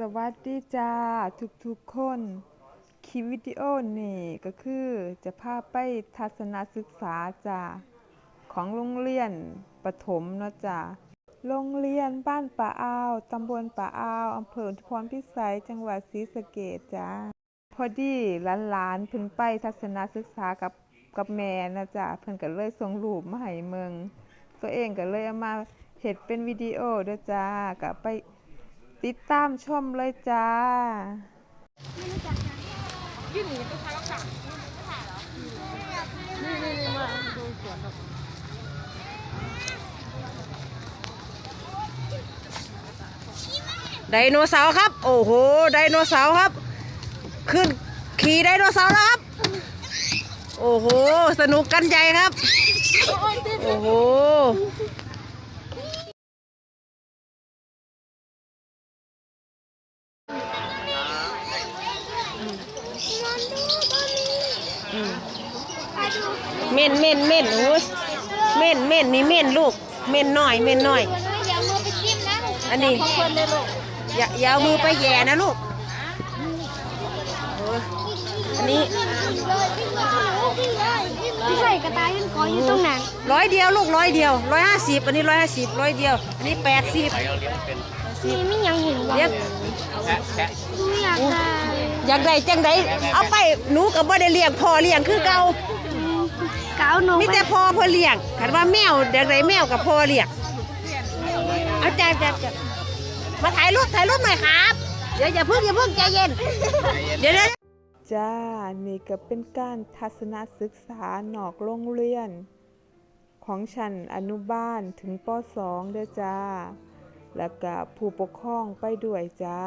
สวัสดีจ้าทุกๆคนคลิปวิดีโอนี่ก็คือจะพาไปทัศนศึกษาจ้าของโรงเรียนประถมเนาะจ้าโรงเรียนบ้านป่าอ้าวตำบลป่าอ้าวอำเภอทุพรพิสัยจังหวัดศรีสะเกษจ้าพอดีหลานๆเพิ่นไปทัศนศึกษากับกับแม่นะจ้าเพิ่นก็เลยส่งรูปมาให้เมืองตัวเองก็เลยเอามาเฮ็ดเป็นวิดีโอด้อจ้าก็ไป ติดตามชมเลยจ้าไดโนเสาร์ครับ โอ้โห ไดโนเสาร์ครับ ขึ้นขี่ไดโนเสาร์แล้วครับ โอ้โห สนุกกันใหญ่ครับ โอ้โห เม่นเม่นเม่นโอ้ยเม่นเม่นนี่เม่นลูก เม่นหน่อยเม่นหน่อย อย่ามือไปจิ้มนะอันนี้ ของคนเลยลูกอย่าอย่าเอามือไปแหย่นะลูกเอออันนี้พี่ใส่กระต่ายยังขออยู่ตรงนั้นร้อยเดียวลูกร้อยเดียวร้อยห้าสิบอันนี้ร้อยห้าสิบร้อยเดียว อันนี้แปดสิบมีไม่ยังเห็นวะเรียกหนูอยากได้อยากได้จังไดเอาไปหนูกับบ่ได้เลี้ยงพ่อเลี้ยงคือเก่าเก้าหนูมีไปแต่พ่อเพื่อเลี้ยงคันว่าแมวอยากได้แมวกับพ่อเลี้ยงเอาจับจับจับมาถ่ายรูปถ่ายรูปหน่อยครับ เดี๋ยวอย่าเพิ่งอย่าเพิ่งใจเย็น เดี๋ยวเดี๋ยวจ้า นี่ก็เป็นการทัศนศึกษานอกโรงเรียน ของชั้นอนุบาลถึงป .2 เด้อจ้า แล้วก็ผู้ปกครองไปด้วยจ้า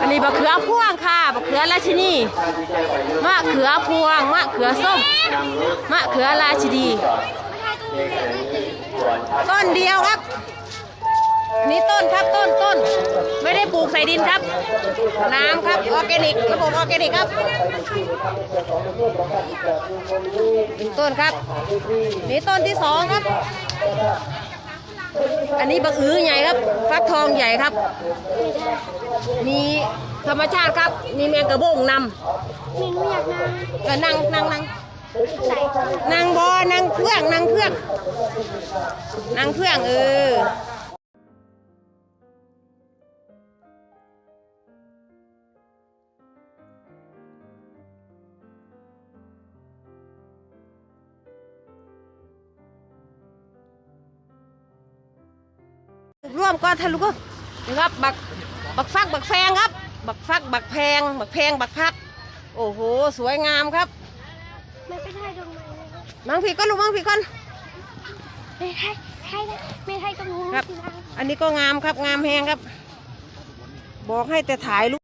อันนี้บะเขือพวงค่ะบะเขือราชินีมะเขือพวงมะเขือส้มมะเขือราชินีต้นเดียวครับ นี่ต้นครับต้นต้นไม่ได้ปลูกใส่ดินครับ น้ำครับออร์แกนิกระบบออร์แกนิกครับต้นครับ นี่ต้นที่สองครับ อันนี้บักอือใหญ่ครับ ฟักทองใหญ่ครับ มีธรรมชาติครับ มีแมงกระโบงนมีหนูอยากได้ำก็นั่งนั่งนั่งใส่นั่งบอนั่งเครื่องนั่งเครื่องนั่งเครื่องเออ ทะลุก็นะครับบักบักฟักบักแฟงครับ บักฟักบักแพง บักแพงบักพัก โอ้โห สวยงามครับไม่ไปถ่ายตรงไหนมังผีก็ลูกมังผีก่อนไม่ถ่ายถ่ายนะไม่ถ่ายตรงนู้นครับสินะอันนี้ก็งามครับงามแหงครับ บอกให้แต่ถ่ายรูป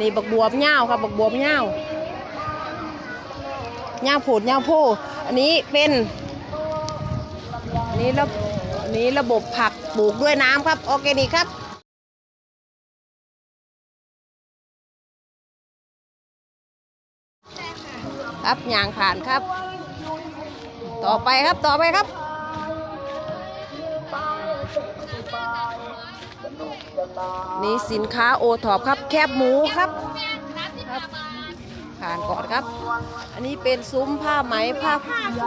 นี่บักบวบเง่าวครับบักบวบเง่าวเง่าผดเง่าโพอันนี้เป็นนี้ระนนี้ระบบผักปลูกด้วยน้ำครับออร์แกนิกครับครับยางผ่านครับ ต่อไปครับต่อไปครับ นี่สินค้าโอท็อปครับแคบหมูครับครับผ่านก่อนครับ อันนี้เป็นซุ้มผ้าไหมผ้า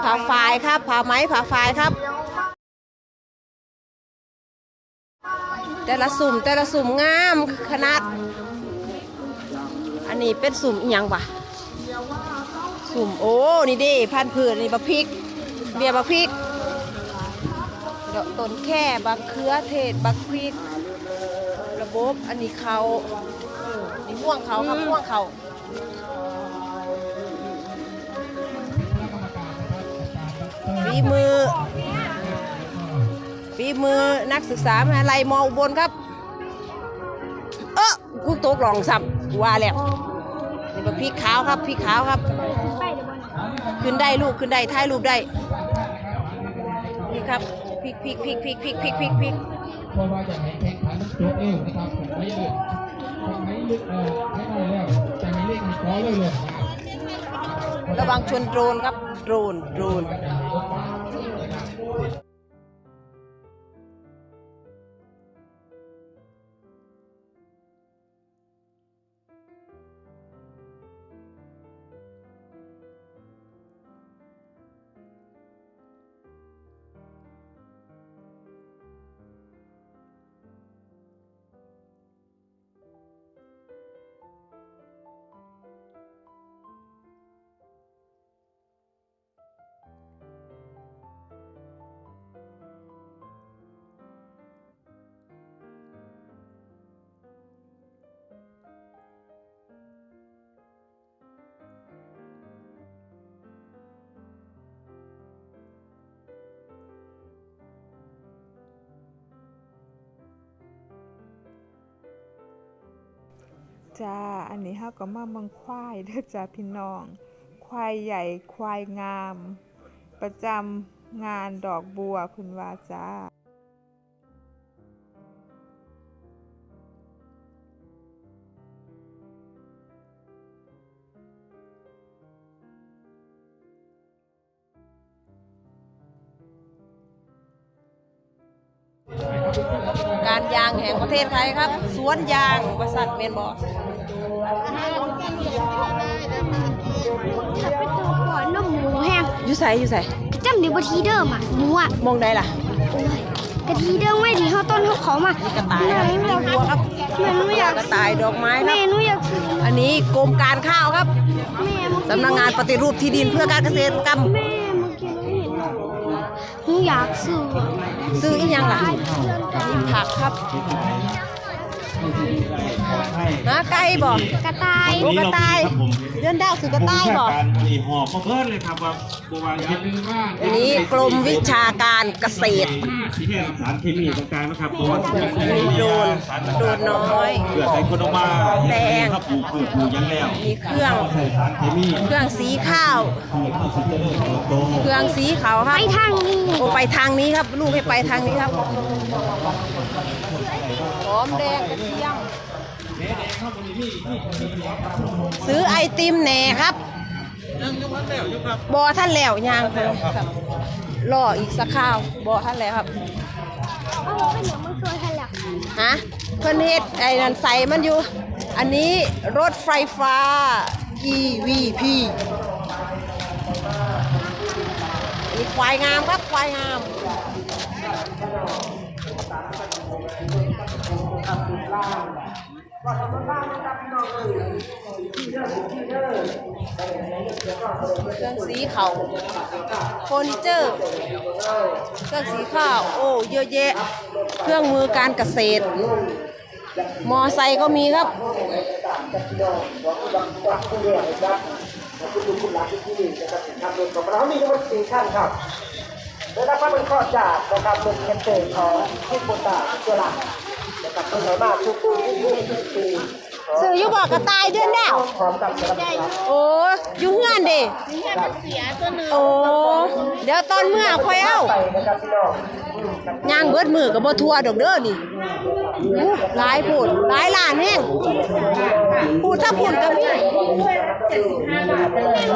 ผ้าฝ้ายครับผ้าไหมผ้าฝ้ายครับ แต่ละสุ่มแต่ละสุ่มงามขนาด อันนี้เป็นสุ่มอีหยังวะสุ่มโอ้นี่ดิพันธุ์พืชนี่บักพริก เบียร์บักพริกดอกต้นแค่บักเขือเทศบักพริก บบอันนี้เขานี่ม่วงเขาครับม่วงเขา ฝีมือ ฝีมือนักศึกษามหาลัยมอุบลครับ เออกูตกหลองสับว่าแล้วนี่เป็นพริกขาวครับพริกขาวครับไปเดี๋ยวบอลขึ้นได้ลูกขึ้นได้ถ่ายรูปได้ นี่ครับพริกพริกพริกพริกพริกพริกพริกพริก เพราะว่าจะให้แข่งขันตัวเอวนะครับผมไม่เลือกไม่ลึกเออไม่น้อยแล้วจะให้เล่นมีก้อเลยเลยระวังชนโดรนครับ โดรน โดรน จ้า อันนี้เฮาก็มาเมืองควายเด้อจ้าพี่น้อง ควายใหญ่ควายงาม ประจำงานดอกบัวคุณว่าจ้าการยางแห่งประเทศไทยครับ สวนยางบริษัทเมนบอ ถ้าไปตัวก่อนน้ำหมูแห้งอยู่ใส่อยู่ใส่กระจำเดี๋ยวบทีเดิมอะหมูอะมองได้ล่ะโอ้ยกะทีเดิมไม่ดีเท่าต้นเท่าเขามากระต่ายครับแม่หนูอยากบัวครับแม่หนูอยากกระต่ายดอกไม้ครับแม่บหนูอยากอันนี้กรมการข้าวครับสำนักงานปฏิรูปที่ดินเพื่อการเกษตรกรรมแม่เมื่อกี้หนูเห็นหนูอยากซื้อซื้ออีกยังล่ะผักครับ นะไก่บ่กระต่ายโอ้กระต่ายครับผมเดือนดาวคือกระต่ายบ่การผลิตหอบมาเพิ่นเลยครับว่าบัวางอย่าคิดลืมว่าอันนี้กรมวิชาการเกษตรที่แค่สารเคมีต่างๆนะครับตัวโดนโดนน้อยเพื่อใช้คนออกมาแดงครับปลูกพืชปลูกหยังแล้วมีเครื่องใส่สารเคมีเครื่องสีข้าวพืชเข้าสู่เจริญเติบโตเครื่องสีขาวคไปรับทางนี้โอ้ไปทางนี้ครับ ลูกให้ไปทางนี้ครับห อมแดงกระเทียม ซื้อไอติมแหน่ครับบอท่านแล้วยางครับรออีกสักข้าวบอท่านแล้วครับเอาเป็นอย่างมันเคยทันหลักฮะเพิ่นเฮ็ดไอ้นั่นใส่มันอยู่ อันนี้รถไฟฟ้า EVP อันนี้ควายงามครับควายงาม เครื่องสีเขาเฟอร์นิเจอร์เครื่องสีข้าวโอ้เยอะแยะ เครื่องมือการเกษตร มอไซค์ก็มีครับเรามีทั้งหมดสี่ขั้นครับได้รับความเป็นข้อจากนะครับเป็นแคมเปญของที่โบตาตัวหลัก นะครับเป็นไหนมากทุกปีทุกปีซื้ออยู่บอกกระต่ายเดือนดาวพร้อมกับสำหรับโอ้อยู่เงื่อนเด้โอ้เดี๋ยวตอนเมื่อค่อยเอาไปนะครับพี่น้องย่างเบิดมือกับบ่ทัวดอกเด้อนี่อู้หลายพูดหลายล้านแห้งพูดถ้าพูดกับพี่แม่หนู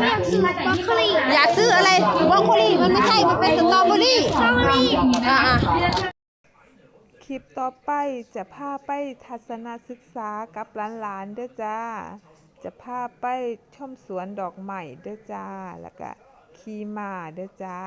อยากซื้อบรอกโคลีอยากซื้ออะไรบรอกโคลีมันไม่ใช่มันเป็นสตรอเบอรี่สตรอเบอรี่อ่า คลิปต่อไปจะพาไปทัศนศึกษากับหลานๆเด้อจ้า จะพาไปชมสวนดอกไม้เด้อจ้า แล้วก็ขี่ม้าเด้อจ้า